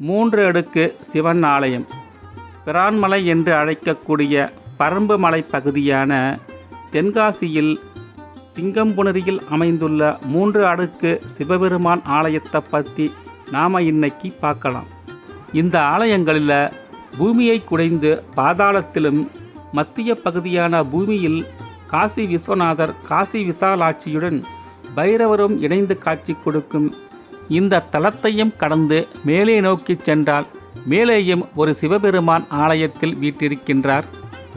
மூன்று அடுக்கு சிவன் ஆலயம். பிரான்மலை என்று அழைக்கக்கூடிய பரம்பு மலை பகுதியான தென்காசியில் சிங்கம்புணரியில் அமைந்துள்ள மூன்று அடுக்கு சிவபெருமான் ஆலயத்தை பற்றி நாம் இன்னைக்கு பார்க்கலாம். இந்த ஆலயங்களில் பூமியை குடைந்து பாதாளத்திலும் மத்திய பகுதியான பூமியில் காசி விஸ்வநாதர் காசி விசாலாட்சியுடன் பைரவரும் இணைந்து காட்சி கொடுக்கும் இந்த தலத்தையும் கடந்து மேலே நோக்கி சென்றால் மேலேயும் ஒரு சிவபெருமான் ஆலயத்தில் வீற்றிருக்கின்றார்.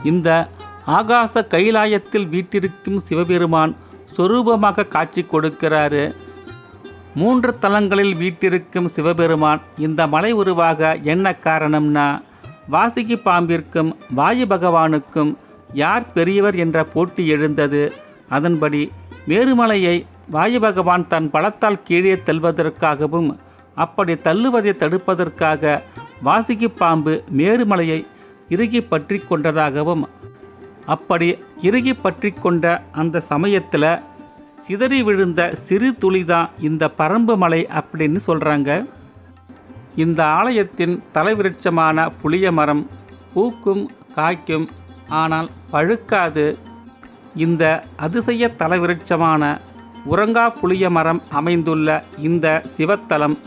இந்த ஆகாச கைலாயத்தில் வீற்றிருக்கும் சிவபெருமான் சொரூபமாக காட்சி கொடுக்கிறாரு. மூன்று தலங்களில் வீட்டிருக்கும் சிவபெருமான் இந்த மலை உருவாக என்ன காரணம்னா வாசுகி பாம்பிற்கும் வாயு பகவானுக்கும் யார் பெரியவர் என்ற போட்டி எழுந்தது. அதன்படி மேருமலையை வாயு பகவான் தன் பலத்தால் கீழே தள்ளுவதற்காகவும் அப்படி தள்ளுவதை தடுப்பதற்காக வாசிக்கு பாம்பு மேருமலையை இறுகி பற்றி கொண்டதாகவும் அப்படி இறுகி பற்றி கொண்ட அந்த சமயத்தில் சிதறி விழுந்த சிறு துளி தான் இந்த பரம்பு மலை அப்படின்னு சொல்கிறாங்க இந்த ஆலயத்தின் தலைவிருட்சமான புளிய மரம் பூக்கும் காய்க்கும் ஆனால் பழுக்காது. இந்த அதிசய தலைவிருட்சமான உறங்கா புளிய மரம் அமைந்துள்ள இந்த சிவத்தலம்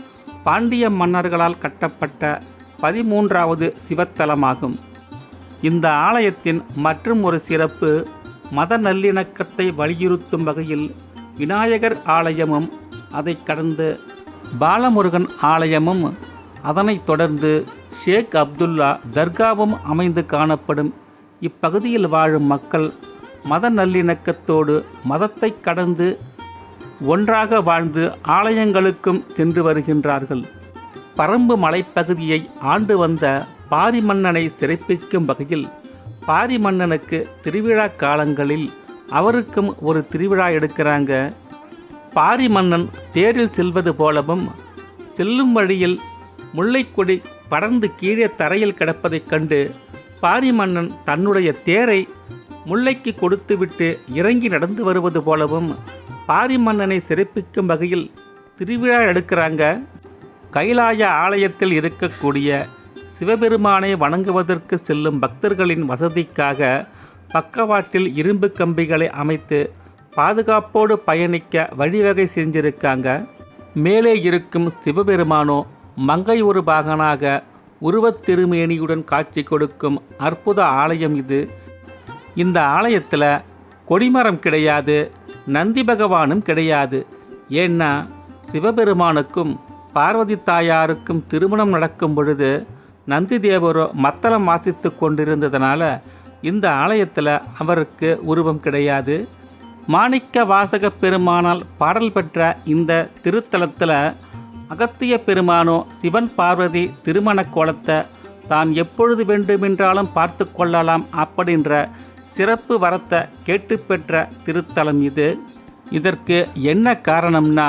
பாண்டிய மன்னர்களால் கட்டப்பட்ட பதிமூன்றாவது சிவத்தலமாகும். இந்த ஆலயத்தின் மற்றும் ஒரு சிறப்பு மத நல்லிணக்கத்தை வலியுறுத்தும் வகையில் விநாயகர் ஆலயமும் அதைக் கடந்து பாலமுருகன் ஆலயமும் அதனைத் தொடர்ந்து ஷேக் அப்துல்லா தர்காவும் அமைந்து காணப்படும். இப்பகுதியில் வாழும் மக்கள் மத நல்லிணக்கத்தோடு மதத்தை கடந்து ஒன்றாக வாழ்ந்து ஆலயங்களுக்கும் சென்று வருகின்றார்கள். பரம்பு மலைப்பகுதியை ஆண்டு வந்த பாரிமன்னனை சிறப்பிக்கும் வகையில் பாரிமன்னனுக்கு திருவிழா காலங்களில் அவருக்கும் ஒரு திருவிழா எடுக்கிறாங்க. பாரிமன்னன் தேரில் செல்வது போலவும் செல்லும் வழியில் முல்லைக்கொடி படர்ந்து கீழே தரையில் கிடப்பதைக் கண்டு பாரிமன்னன் தன்னுடைய தேரை முல்லைக்கு கொடுத்துவிட்டு இறங்கி நடந்து வருவது போலவும் பாரி மன்னனை சிறப்பிக்கும் வகையில் திருவிழா எடுக்கிறாங்க. கைலாய ஆலயத்தில் இருக்கக்கூடிய சிவபெருமானை வணங்குவதற்கு செல்லும் பக்தர்களின் வசதிக்காக பக்கவாட்டில் இரும்பு கம்பிகளை அமைத்து பாதுகாப்போடு பயணிக்க வழிவகை செஞ்சிருக்காங்க. மேலே இருக்கும் சிவபெருமானோ மங்கை ஒரு பாகனாக உருவத் திருமேனியுடன் காட்சி கொடுக்கும் அற்புத ஆலயம் இது. இந்த ஆலயத்தில் கொடிமரம் கிடையாது நந்தி பகவானும் கிடையாது. ஏன்னா சிவபெருமானுக்கும் பார்வதி தாயாருக்கும் திருமணம் நடக்கும் பொழுது நந்தி தேவரோ மத்தளம் வாசித்து கொண்டிருந்ததுனால இந்த ஆலயத்தில் அவருக்கு உருவம் கிடையாது. மாணிக்க வாசக பெருமானால் பாடல் பெற்ற இந்த திருத்தலத்தில் அகத்திய பெருமானோ சிவன் பார்வதி திருமண கோலத்தை தான் எப்பொழுது வேண்டுமென்றாலும் பார்த்து கொள்ளலாம் அப்படின்ற சிறப்பு வரத்தை கேட்டு பெற்ற திருத்தலம் இது. இதற்கு என்ன காரணம்னா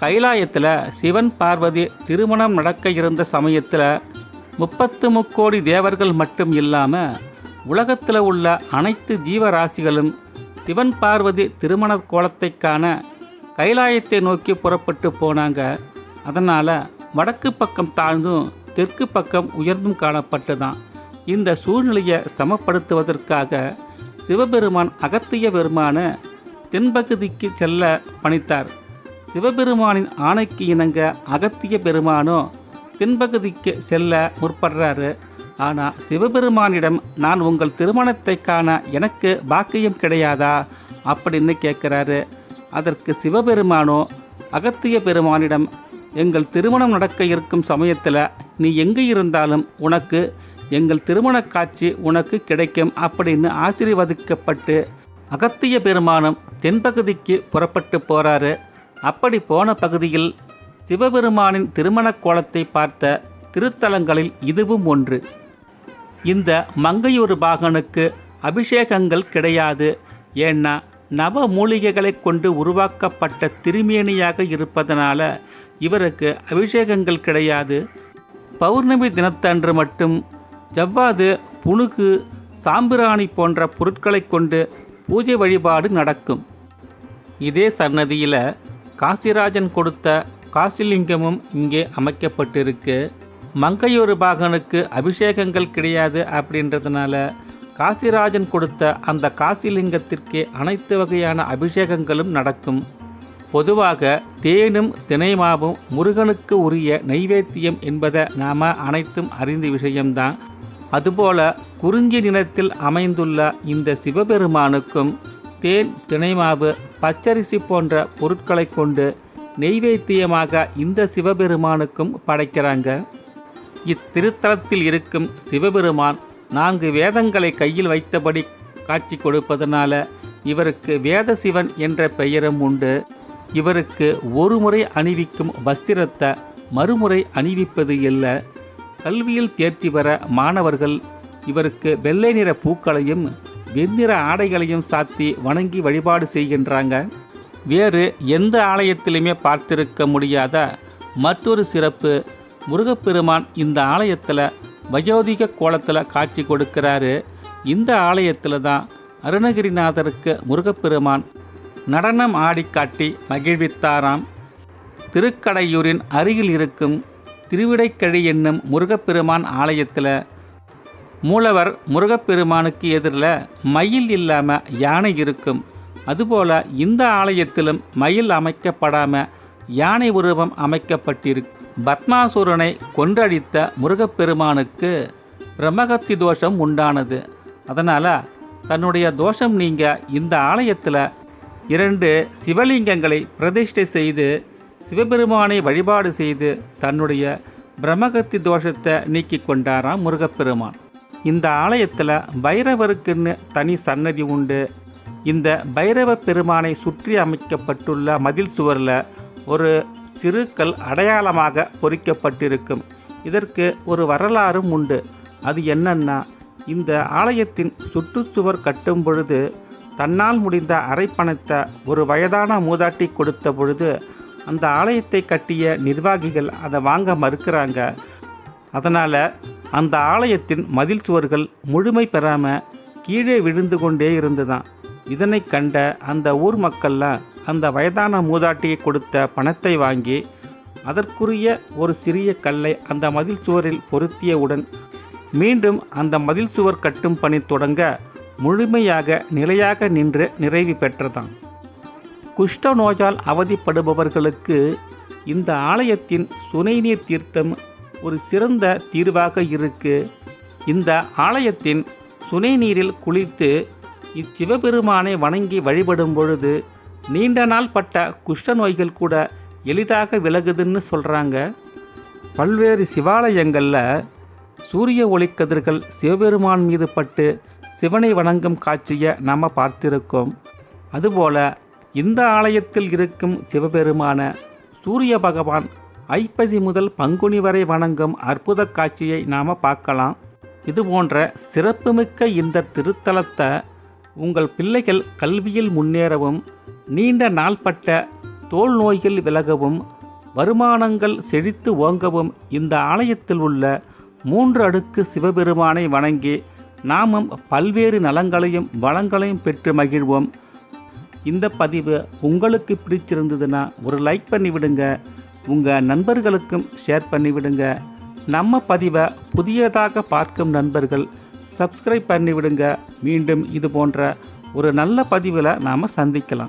கைலாயத்தில் சிவன் பார்வதி திருமணம் நடக்க இருந்த சமயத்தில் முப்பத்து முக்கோடி தேவர்கள் மட்டும் இல்லாமல் உலகத்தில் உள்ள அனைத்து ஜீவராசிகளும் சிவன் பார்வதி திருமண கோலத்தை காண கைலாயத்தை நோக்கி புறப்பட்டு போனாங்க. அதனால் வடக்கு பக்கம் தாழ்ந்தும் தெற்கு பக்கம் உயர்ந்தும் காணப்பட்டுதான் இந்த சூழ்நிலையை சமப்படுத்துவதற்காக சிவபெருமான் அகத்திய பெருமான தென்பகுதிக்கு செல்ல பணித்தார். சிவபெருமானின் ஆணைக்கு இணங்க அகத்திய பெருமானோ தென்பகுதிக்கு செல்ல முற்படுறாரு. ஆனால் சிவபெருமானிடம் நான் உங்கள் திருமணத்தை காண எனக்கு பாக்கியம் கிடையாதா? அப்படின்னு கேட்குறாரு. அதற்கு சிவபெருமானோ அகத்திய பெருமானிடம் எங்கள் திருமணம் நடக்க இருக்கும் சமயத்தில் நீ எங்கே இருந்தாலும் உனக்கு எங்கள் திருமண காட்சி உனக்கு கிடைக்கும் அப்படின்னு ஆசீர்வதிக்கப்பட்டு அகத்திய பெருமானம் தென்பகுதிக்கு புறப்பட்டு போறாரு. அப்படி போன பகுதியில் சிவபெருமானின் திருமண கோலத்தை பார்த்த திருத்தலங்களில் இதுவும் ஒன்று. இந்த மங்கையூர் பாகனுக்கு அபிஷேகங்கள் கிடையாது. ஏன்னா நவ மூலிகைகளை கொண்டு உருவாக்கப்பட்ட திருமேனியாக இருப்பதனால இவருக்கு அபிஷேகங்கள் கிடையாது. பௌர்ணமி தினத்தன்று மட்டும் ஜவ்வாது புணுகு சாம்பிராணி போன்ற பொருட்களை கொண்டு பூஜை வழிபாடு நடக்கும். இதே சன்னதியில் காசிராஜன் கொடுத்த காசிலிங்கமும் இங்கே அமைக்கப்பட்டிருக்கு. மங்கையூர் பாகனுக்கு அபிஷேகங்கள் கிடையாது அப்படின்றதுனால காசிராஜன் கொடுத்த அந்த காசிலிங்கத்திற்கே அனைத்து வகையான அபிஷேகங்களும் நடக்கும். பொதுவாக தேனும் தினைமாவும் முருகனுக்கு உரிய நைவேத்தியம் என்பதை நாம் அனைத்தும் அறிந்த விஷயம்தான். அதுபோல குறிஞ்சி நிலத்தில் அமைந்துள்ள இந்த சிவபெருமானுக்கும் தேன் திணைமாவு பச்சரிசி போன்ற பொருட்களை கொண்டு நெய்வேத்தியமாக இந்த சிவபெருமானுக்கும் படைக்கிறாங்க. இத்திருத்தலத்தில் இருக்கும் சிவபெருமான் நான்கு வேதங்களை கையில் வைத்தபடி காட்சி கொடுப்பதனால இவருக்கு வேத சிவன் என்ற பெயரும் உண்டு. இவருக்கு ஒரு முறை அணிவிக்கும் வஸ்திரத்தை மறுமுறை அணிவிப்பது இல்லை. கல்வியில் தேர்ச்சி பெற மாணவர்கள் இவருக்கு வெள்ளை நிற பூக்களையும் வெண்ணிற ஆடைகளையும் சாத்தி வணங்கி வழிபாடு செய்கின்றாங்க. வேறு எந்த ஆலயத்திலுமே பார்த்திருக்க முடியாத மற்றொரு சிறப்பு முருகப்பெருமான் இந்த ஆலயத்தில் வயோதிக கோலத்தில் காட்சி கொடுக்கிறாரு. இந்த ஆலயத்தில் தான் அருணகிரிநாதருக்கு முருகப்பெருமான் நடனம் ஆடி காட்டி மகிழ்வித்தாராம். திருக்கடையூரின் அருகில் இருக்கும் திருவிடைக்கழி என்னும் முருகப்பெருமான் ஆலயத்தில் மூலவர் முருகப்பெருமானுக்கு எதிரில் மயில் இல்லாமல் யானை இருக்கும். அதுபோல இந்த ஆலயத்திலும் மயில் அமைக்கப்படாமல் யானை உருவம் அமைக்கப்பட்டிருக்கு பத்மாசுரனை கொன்றடித்த முருகப்பெருமானுக்கு பிரம்மகத்தி தோஷம் உண்டானது. அதனால் தன்னுடைய தோஷம் நீங்க இந்த ஆலயத்தில் இரண்டு சிவலிங்கங்களை பிரதிஷ்டை செய்து சிவபெருமானை வழிபாடு செய்து தன்னுடைய பிரம்மகத்தி தோஷத்தை நீக்கி கொண்டாராம் முருகப்பெருமான். இந்த ஆலயத்தில் பைரவருக்குன்னு தனி சன்னதி உண்டு. இந்த பைரவ பெருமானை சுற்றி அமைக்கப்பட்டுள்ள மதில் சுவரில் ஒரு சிறு கல் அடையாளமாக பொறிக்கப்பட்டிருக்கும். இதற்கு ஒரு வரலாறும் உண்டு. அது என்னன்னா இந்த ஆலயத்தின் சுற்றுச்சுவர் கட்டும் பொழுது தன்னால் முடிந்த அரைப்பணத்தை ஒரு வயதான மூதாட்டி கொடுத்த பொழுது அந்த ஆலயத்தை கட்டிய நிர்வாகிகள் அதை வாங்க மறுக்கிறாங்க. அதனால் அந்த ஆலயத்தின் மதில் சுவர்கள் முழுமை பெறாமல் கீழே விழுந்து கொண்டே இருந்துதான். இதனை கண்ட அந்த ஊர் மக்கள்லாம் அந்த வயதான மூதாட்டியை கொடுத்த பணத்தை வாங்கி அதற்குரிய ஒரு சிறிய கல்லை அந்த மதில் சுவரில் பொருத்தியவுடன் மீண்டும் அந்த மதில் சுவர் கட்டும் பணி தொடங்க முழுமையாக நிலையாக நின்று நிறைவு பெற்றதாம். குஷ்ட நோயால் அவதிப்படுபவர்களுக்கு இந்த ஆலயத்தின் சுனைநீர் தீர்த்தம் ஒரு சிறந்த தீர்வாக இருக்கு. இந்த ஆலயத்தின் சுனைநீரில் குளித்து இச்சிவபெருமானை வணங்கி வழிபடும் பொழுது நீண்ட நாள் பட்ட குஷ்ட நோய்கள் கூட எளிதாக விலகுதுன்னு சொல்கிறாங்க பல்வேறு சிவாலயங்களில் சூரிய ஒளிக்கதிர்கள் சிவபெருமான் மீது பட்டு சிவனை வணங்கும் காட்சியை நாம் பார்த்திருக்கோம். அதுபோல இந்த ஆலயத்தில் இருக்கும் சிவபெருமான சூரிய பகவான் ஐப்பசி முதல் பங்குனி வரை வணங்கும் அற்புத காட்சியை நாம் பார்க்கலாம். இது போன்ற சிறப்புமிக்க இந்த திருத்தலத்தை உங்கள் பிள்ளைகள் கல்வியில் முன்னேறவும் நீண்ட நாள்பட்ட தோல் நோய்கள் விலகவும் வருமானங்கள் செழித்து ஓங்கவும் இந்த ஆலயத்தில் உள்ள மூன்று அடுக்கு சிவபெருமானை வணங்கி நாமும் பல்வேறு நலங்களையும் வளங்களையும் பெற்று மகிழ்வோம். இந்த பதிவு உங்களுக்கு பிடிச்சிருந்ததுன்னா ஒரு லைக் பண்ணிவிடுங்க. உங்கள் நண்பர்களுக்கும் ஷேர் பண்ணிவிடுங்க. நம்ம பதிவை புதியதாக பார்க்கும் நண்பர்கள் சப்ஸ்கிரைப் பண்ணிவிடுங்க. மீண்டும் இது போன்ற ஒரு நல்ல பதிவில் நாம் சந்திக்கலாம்.